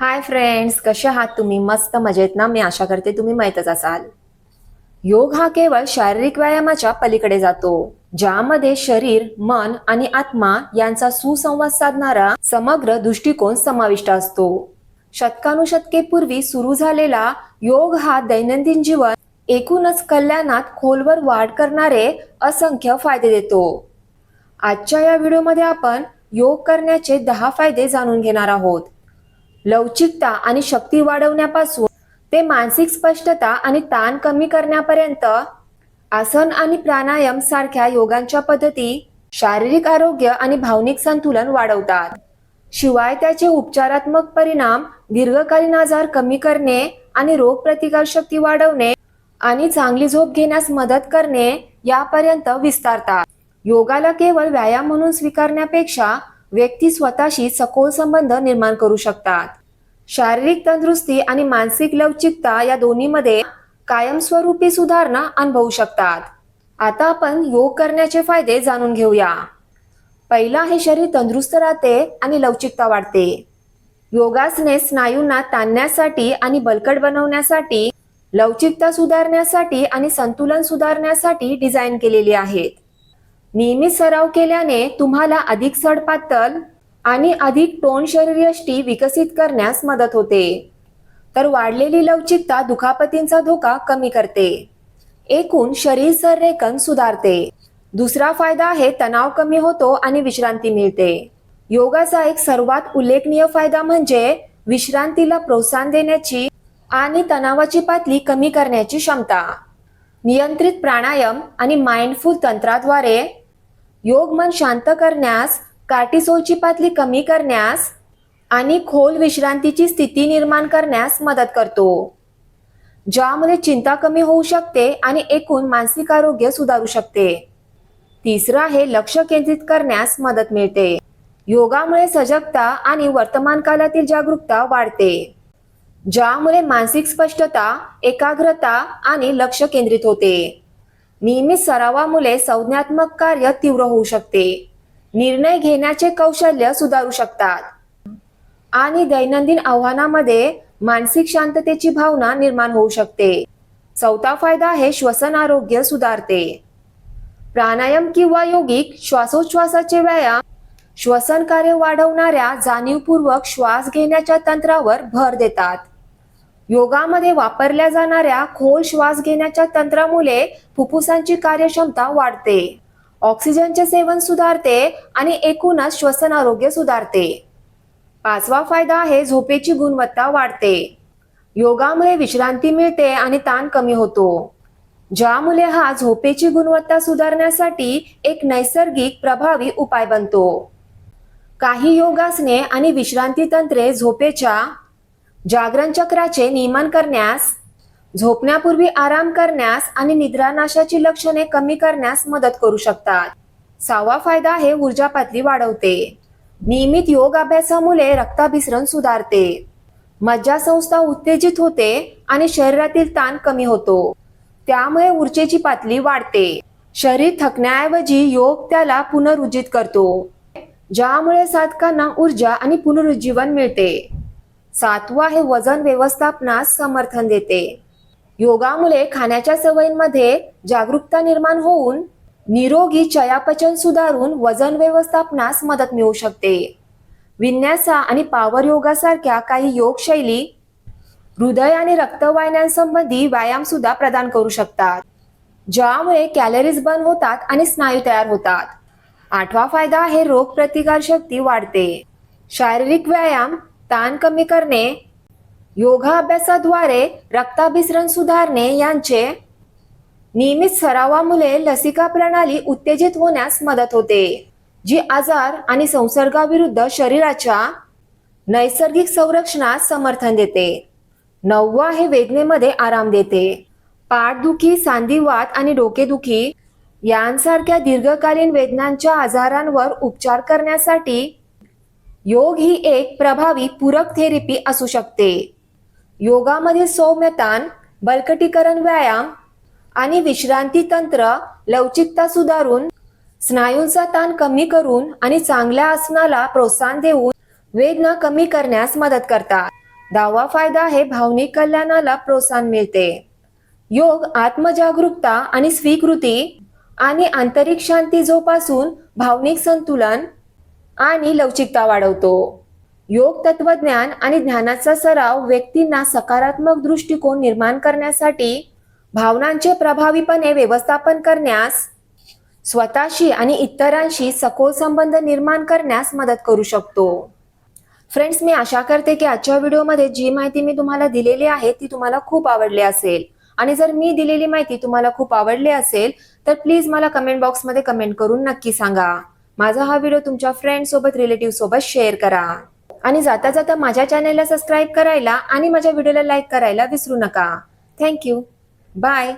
Hi friends कसे आहात तुम्ही? मस्त मजेत ना? मी आशा करते तुम्ही माहीतच असाल. योग हा केवळ शारीरिक व्यायामाच्या पलीकडे जातो ज्यामध्ये शरीर मन आणि आत्मा यांचा सुसंवाद साधणारा समग्र दृष्टिकोन समाविष्ट असतो. शतकानुशतके पूर्वी सुरू झालेला योग हा दैनंदिन जीवन एकूणच कल्याणात खोलवर वाढ करणारे असंख्य फायदे देतो. आजच्या या व्हिडिओमध्ये आपण योग करण्याचे दहा फायदे जाणून घेणार आहोत. लवचिकता आणि शक्ती वाढवण्यापासून ते मानसिक स्पष्टता आणि ताण कमी करण्यापर्यंत आसन आणि प्राणायाम सारख्या योगांच्या पद्धती शारीरिक आरोग्य आणि भावनिक संतुलन वाढवतात. शिवाय त्याचे उपचारात्मक परिणाम दीर्घकालीन आजार कमी करणे आणि रोगप्रतिकार शक्ती वाढवणे आणि चांगली झोप घेण्यास मदत करणे यापर्यंत विस्तारतात. योगाला केवळ व्यायाम म्हणून स्वीकारण्यापेक्षा व्यक्ती स्वतःशी सखोल संबंध निर्माण करू शकतात. शारीरिक तंदुरुस्ती आणि मानसिक लवचिकता या दोन्हीमध्ये कायमस्वरूपी सुधारणा अनुभवू शकतात. आता आपण योग करण्याचे फायदे जाणून घेऊया. पहिला हे शरीर तंदुरुस्त राहते आणि लवचिकता वाढते. योगासने स्नायूंना ताणण्यासाठी आणि बलकट बनवण्यासाठी लवचिकता सुधारण्यासाठी आणि संतुलन सुधारण्यासाठी डिझाईन केलेली आहेत. नियमित सराव केल्याने तुम्हाला अधिक सडपातळ आणि अधिक टोन शरीरयष्टी विकसित करण्यास मदत होते. तर वाढलेली लवचिकता दुखापतींचा धोका कमी करते. एकूण शरीर संरेखन सुधारते. दुसरा फायदा आहे तणाव कमी होतो आणि विश्रांती मिळते. योगाचा एक सर्वात उल्लेखनीय फायदा म्हणजे विश्रांतीला प्रोत्साहन देण्याची आणि तणावाची पातळी कमी करण्याची क्षमता. नियंत्रित प्राणायाम आणि माइंडफुल तंत्राद्वारे योग मन शांत करण्यास कार्टिसोलची पातळी कमी करण्यास आणि खोल विश्रांतीची स्थिती निर्माण करण्यास मदत करतो. ज्यामुळे चिंता कमी होऊ शकते आणि एकूण मानसिक आरोग्य सुधारू शकते. तिसरं आहे लक्ष केंद्रित करण्यास मदत मिळते. योगामुळे सजगता आणि वर्तमान कालातील जागरूकता वाढते. ज्यामुळे मानसिक स्पष्टता एकाग्रता आणि लक्ष केंद्रित होते. नियमित सरावामुळे संज्ञात्मक कार्य तीव्र होऊ शकते. निर्णय घेण्याचे कौशल्य सुधारू शकतात. आणि दैनंदिन आव्हानामध्ये मानसिक शांततेची भावना निर्माण होऊ शकते. चौथा फायदा आहे श्वसन आरोग्य सुधारते. प्राणायाम किंवा योगिक श्वासोच्छ्वासाचे व्यायाम श्वसन कार्य वाढवणाऱ्या जाणीवपूर्वक श्वास घेण्याच्या तंत्रावर भर देतात. योगामध्ये वापरल्या जाणाऱ्या खोल श्वास घेण्याच्या तंत्रामुळे फुफ्फुसांची कार्यक्षमता वाढते. ऑक्सिजनचे सेवन सुधारते आणि एकूणच श्वसन आरोग्य सुधारते. पाचवा फायदा आहे झोपेची गुणवत्ता वाढते. योगामुळे विश्रांती मिळते आणि ताण कमी होतो. ज्यामुळे हा झोपेची गुणवत्ता सुधारण्यासाठी एक नैसर्गिक प्रभावी उपाय बनतो. काही योगासने आणि विश्रांती तंत्रे झोपेच्या जागरण चक्राचे नियमन करण्यास झोपण्यापूर्वी आराम करण्यास आणि निद्रानाशाची लक्षणे कमी करण्यास मदत करू शकतात. सहावा फायदा आहे ऊर्जा पातळी वाढवते. नियमित योग अभ्यासामुळे रक्ताभिसरण सुधारते. मज्जासंस्था उत्तेजित होते आणि शरीरातील ताण कमी होतो. त्यामुळे ऊर्जेची पातळी वाढते. शरीर थकण्याऐवजी योग त्याला पुनरुज्जीत करतो. ज्यामुळे साधकांना ऊर्जा आणि पुनरुज्जीवन मिळते. सातवा हे वजन व्यवस्थापनास समर्थन देते. योगामुळे खाण्याच्या सवयींमध्ये जागरूकता निर्माण होऊन निरोगी चयापचन सुधारून वजन व्यवस्थापनास मदत मिळू शकते. विन्यासा आणि पावर योगासारख्या काही योगशैली हृदय आणि रक्तवाहिन्यांसंबंधी व्यायाम सुद्धा प्रदान करू शकतात. ज्यामुळे कॅलरीज बर्न होतात आणि स्नायू तयार होतात. आठवा फायदा आहे रोग प्रतिकार शक्ती वाढते. शारीरिक व्यायाम ताण कमी करणे योगाभ्यासाद्वारे रक्ताभिसरण सुधारणे यांचे नियमित सरावामुळे लसिका प्रणाली उत्तेजित होण्यास मदत होते जी आजार आणि संसर्गाविरुद्ध शरीराच्या नैसर्गिक संरक्षणास समर्थन देते. नववा हे वेदनेमध्ये आराम देते. पाठदुखी सांधिवात आणि डोकेदुखी यांसारख्या दीर्घकालीन वेदनांच्या आजारांवर उपचार करण्यासाठी योग ही एक प्रभावी पूरक थेरपी असू शकते. योगामध्ये सौम्यतान बळकटीकरण व्यायाम आणि विश्रांती तंत्र लवचिकता सुधारून स्नायूंचा ताण कमी करून आणि चांगल्या आसनाला प्रोत्साहन देऊन वेदना कमी करण्यास मदत करतात. दहावा फायदा आहे भावनिक कल्याणाला प्रोत्साहन मिळते. योग आत्मजागरूकता आणि स्वीकृती आणि आंतरिक शांती जोपासून भावनिक संतुलन आणि लवचिकता वाढवतो. योग तत्वज्ञान आणि ज्ञानाचा सराव व्यक्तींना सकारात्मक दृष्टिकोन निर्माण करण्यासाठी भावनांचे प्रभावीपणे व्यवस्थापन करण्यास स्वतःशी आणि इतरांशी सखोल संबंध निर्माण करण्यास मदत करू शकतो. फ्रेंड्स मी आशा करते की आजच्या व्हिडिओमध्ये जी माहिती मी तुम्हाला दिलेली आहे ती तुम्हाला खूप आवडली असेल. आणि जर मी दिलेली माहिती तुम्हाला खूप आवडली असेल तर प्लीज मला कमेंट बॉक्समध्ये कमेंट करून नक्की सांगा. माझा हा व्हिडिओ तुमच्या फ्रेंड सोबत रिलेटिव्ह सोबत शेअर करा. आणि जाता जाता माझ्या चॅनलला सबस्क्राईब करायला आणि माझ्या व्हिडिओला लाईक करायला विसरू नका. Thank you bye